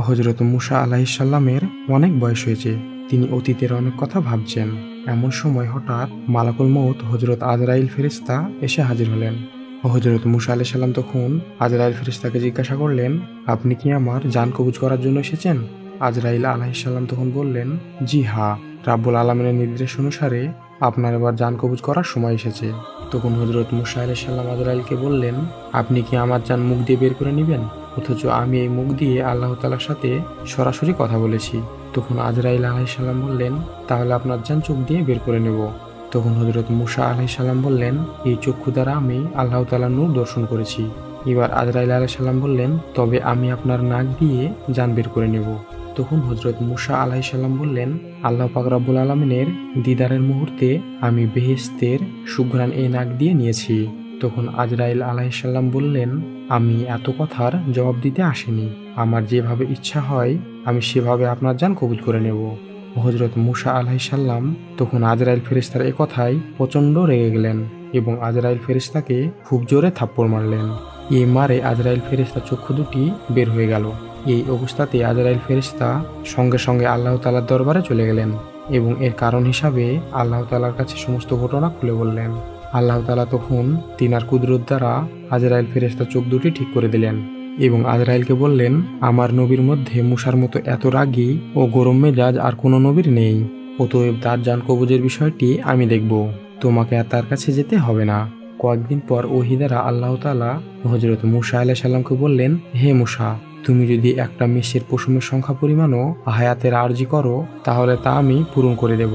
হজরত মুসা আলাহিসাল্লামের অনেক বয়স হয়েছে। তিনি অতীতের অনেক কথা ভাবছেন। এমন সময় হঠাৎ মালাকুল মৌত হজরত আজরাইল ফেরিস্তা এসে হাজির হলেন। হজরত মুসা আলাহ সাল্লাম তখন আজরাইল ফেরিস্তাকে জিজ্ঞাসা করলেন, আপনি কি আমার যান কবুজ করার জন্য এসেছেন? আজরাইল আলাহিসাল্লাম তখন বললেন, জি হা, রাব্বুল আলমিনের নির্দেশ অনুসারে আপনার এবার যান কবুজ করার সময় এসেছে। তখন হজরত মুসা আলাহ সাল্লাম আজরাইলকে বললেন, আপনি কি আমার যান মুখ দিয়ে বের করে নেবেন? অথচ আমি এই মুখ দিয়ে আল্লাহ তালার সাথে সরাসরি কথা বলেছি। তখন আজরাইল আলাইসাল্লাম বললেন, তাহলে আপনার যান চোখ দিয়ে বের করে নেব। তখন হজরত মুসা আলাইসাল্লাম বললেন, এই চক্ষু দ্বারা আমি আল্লাহ তালা নূর দর্শন করেছি। এবার আজরাইল আলাইসাল্লাম বললেন, তবে আমি আপনার নাক দিয়ে যান বের করে নেব। তখন হজরত মুসা আলাইসাল্লাম বললেন, আল্লাহ পাক রাব্বুল আলমিনের দিদারের মুহূর্তে আমি বেহেস্তের সুঘ্রাণ এ নাক দিয়ে নিয়েছি। তখন আজরাইল আলাইসাল্লাম বললেন, আমি এত কথার জবাব দিতে আসিনি। আমার যেভাবে ইচ্ছা হয়, আমি সেভাবে আপনার যান কবুল করে নেব। হজরত মুসা আলাইসাল্লাম তখন আজরাইল ফেরিস্তার কথায় প্রচণ্ড রেগে গেলেন এবং আজরাইল ফেরিস্তাকে খুব জোরে থাপ্পড় মারলেন। এই মারে আজরাইল ফেরিস্তা চক্ষু দুটি বের হয়ে গেল। এই অবস্থাতে আজরাইল ফেরিস্তা সঙ্গে সঙ্গে আল্লাহ তালার দরবারে চলে গেলেন এবং এর কারণ হিসাবে আল্লাহ তালার কাছে সমস্ত ঘটনা খুলে বললেন। আল্লাহ তালা তখন তিনার কুদরত দ্বারা আজরাইল ফেরেস্তা চোখ দুটি ঠিক করে দিলেন এবং আজরাইলকে বললেন, আমার নবীর মধ্যে মুসার মতো এত রাগী ও গরম মেজাজ আর কোনো নবীর নেই। অতএব তার যান কবুজের বিষয়টি আমি দেখব। তোমাকে আর তার কাছে যেতে হবে না। কয়েকদিন পর ওহিদারা আল্লাহ তালা হজরত মুসা আলাহ সাল্লামকে বললেন, হে মুসা, তুমি যদি একটা মেষের পশুমের সংখ্যা পরিমাণও হায়াতের আর্জি করো, তাহলে তা আমি পূরণ করে দেব।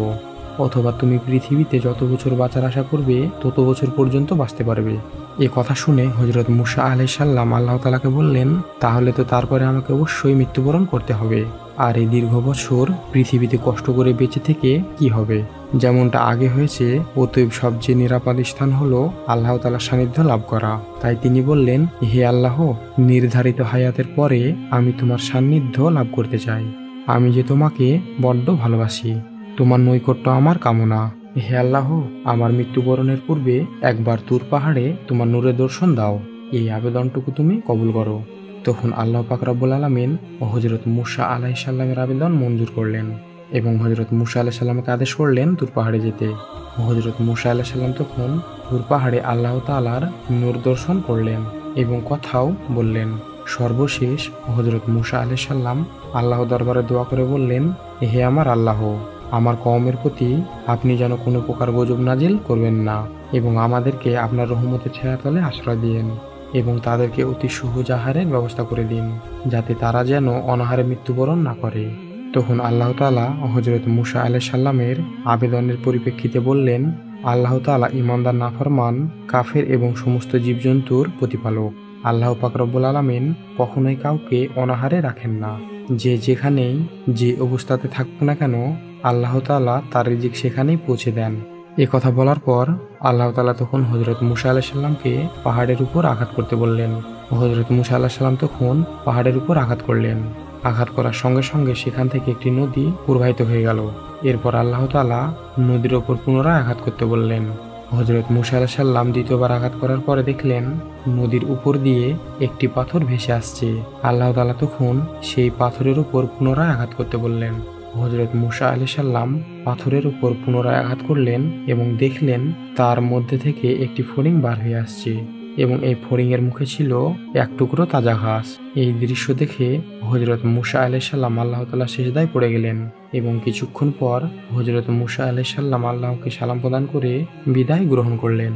অথবা তুমি পৃথিবীতে যত বছর বাঁচার আশা করবে, তত বছর পর্যন্ত বাঁচতে পারবে। এ কথা শুনে হজরত মুসা আলাই সাল্লাম আল্লাহ তালাকে বললেন, তাহলে তো তারপরে আমাকে অবশ্যই মৃত্যুবরণ করতে হবে। আর এই দীর্ঘ বছর পৃথিবীতে কষ্ট করে বেঁচে থেকে কি হবে? যেমনটা আগে হয়েছে, অতএব সবচেয়ে নিরাপদ স্থান হলো আল্লাহ তালার সান্নিধ্য লাভ করা। তাই তিনি বললেন, হে আল্লাহ, নির্ধারিত হায়াতের পরে আমি তোমার সান্নিধ্য লাভ করতে চাই। আমি যে তোমাকে বড্ড ভালোবাসি তোমার নৈকট্য আমার কামনা। হে আল্লাহ, আমার মৃত্যুবরণের পূর্বে একবার তুর পাহাড়ে তোমার নূরের দর্শন দাও। এই আবেদনটুকু তুমি কবুল করো। তখন আল্লাহ পাক রাব্বুল আলমিন ও হজরত মুসা আলাহ সাল্লামের আবেদন মঞ্জুর করলেন এবং হজরত মুসা আলাহ সাল্লামকে আদেশ করলেন তুর পাহাড়ে যেতে। হজরত মুসা আলাহ সাল্লাম তখন তুর পাহাড়ে আল্লাহ তালার নূর দর্শন করলেন এবং কথাও বললেন। সর্বশেষ হজরত মুসা আলাহ সাল্লাম আল্লাহ দরবারে দোয়া করে বললেন, হে আমার আল্লাহ আমার কওমের প্রতি আপনি যেন কোনো প্রকার গজব নাজিল করবেন না এবং আমাদেরকে আপনার রহমতের ছায়াতলে আশ্রয় দিন এবং তাদেরকে অতি সহজ আহারের ব্যবস্থা করে দিন, যাতে তারা যেন অনাহারে মৃত্যুবরণ না করে। তখন আল্লাহ তালা হজরত মুসা আলাহ সাল্লামের আবেদনের পরিপ্রেক্ষিতে বললেন, আল্লাহ তালা ইমানদার নাফরমান, কাফের এবং সমস্ত জীবজন্তুর প্রতিপালক। আল্লাহ পাকরব্বুল আলমিন কখনোই কাউকে অনাহারে রাখেন না। যে যেখানেই যে অবস্থাতে থাকুক না কেন, আল্লাহ তালা তার রিজিক সেখানেই পৌঁছে দেন। এ কথা বলার পর আল্লাহ তালা তখন হজরত মুসা আল্লাহ সাল্লামকে পাহাড়ের উপর আঘাত করতে বললেন হজরত মুসা আল্লাহ সাল্লাম তখন পাহাড়ের উপর আঘাত করলেন। আঘাত করার সঙ্গে সঙ্গে সেখান থেকে একটি নদী প্রবাহিত হয়ে গেল। এরপর আল্লাহ তালা নদীর ওপর পুনরায় আঘাত করতে বললেন। হজরত মুসা সাল্লাম দ্বিতীয়বার আঘাত করার পরে দেখলেন, নদীর উপর দিয়ে একটি পাথর ভেসে আসছে। আল্লাহ তালা তখন সেই পাথরের উপর পুনরায় আঘাত করতে বললেন। হজরত মুসা আলি সাল্লাম পাথরের উপর পুনরায় আঘাত করলেন এবং দেখলেন, তার মধ্যে থেকে একটি ফড়িং বার হয়ে আসছে। এবং এই ফড়িংয়ের মুখে ছিল এক টুকরো তাজা ঘাস। এই দৃশ্য দেখে হজরত মুসা আলি সাল্লাম আল্লাহ তালা শেষদায় পড়ে গেলেন এবং কিছুক্ষণ পর হজরত মুসা আলি সাল্লাম আল্লাহকে সালাম প্রদান করে বিদায় গ্রহণ করলেন।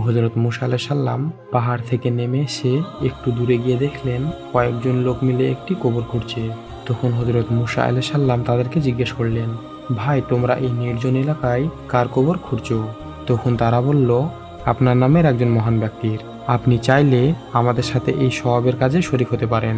হজরত মুসা আলাহ সাল্লাম পাহাড় থেকে নেমে এসে একটু দূরে গিয়ে দেখলেন কয়েকজন লোক মিলে একটি কবর করছে তখন হজরত মুসা আলাহ সাল্লাম তাদেরকে জিজ্ঞেস করলেন, ভাই, তোমরা এই নির্জন এলাকায় কার কবর খুঁড়ছো? তখন তারা বলল, আপনার নামের একজন মহান ব্যক্তির। আপনি চাইলে আমাদের সাথে এই সওয়াবের কাজে শরিক হতে পারেন।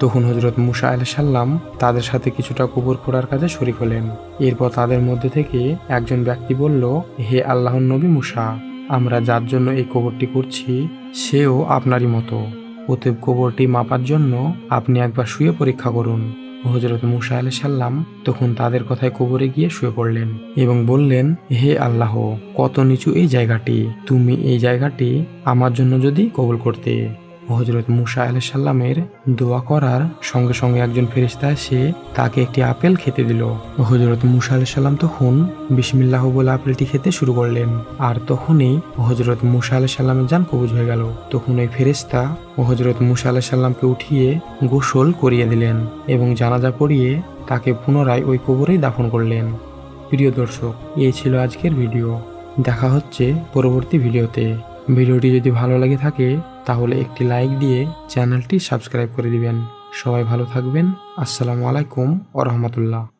তখন হজরত মুসা আলাহ সাল্লাম তাদের সাথে কিছুটা কবর খোঁড়ার কাজে শরিক হলেন। এরপর তাদের মধ্যে থেকে একজন ব্যক্তি বলল, হে আল্লাহর নবী মুসা, আমরা যার জন্য এই কবরটি করছি, সেও আপনারই মতো। অতএব কবরটি মাপার জন্য আপনি একবার শুয়ে পরীক্ষা করুন। হজরত মুসা আলি সাল্লাম তখন তাদের কথায় কবরে গিয়ে শুয়ে পড়লেন এবং বললেন, হে আল্লাহ, কত নিচু এই জায়গাটি। তুমি এই জায়গাটি আমার জন্য যদি কবুল করতে। হজরত মুসা আলাইসাল্লামের দোয়া করার সঙ্গে সঙ্গে একজন ফেরিস্তা এসে তাকে একটি আপেল খেতে দিল। হজরত মুসা আলাইসাল্লাম তখন বিসমিল্লাহ বলে আপেলটি খেতে শুরু করলেন। আর তখনই হজরত মুসা আলাইসাল্লামের যান কবুজ হয়ে গেল। তখন ওই ফেরিস্তা হজরত মুসা আলাইসাল্লামকে উঠিয়ে গোসল করিয়ে দিলেন এবং জানাজা পড়িয়ে তাকে পুনরায় ওই কবরেই দাফন করলেন। প্রিয় দর্শক, এই ছিল আজকের ভিডিও। দেখা হচ্ছে পরবর্তী ভিডিওতে। ভিডিওটি যদি ভালো লাগে থাকে, তাহলে একটি লাইক দিয়ে চ্যানেলটি সাবস্ক্রাইব করে দিবেন। সবাই ভালো থাকবেন। আসসালামু আলাইকুম ও রহমতুল্লাহ।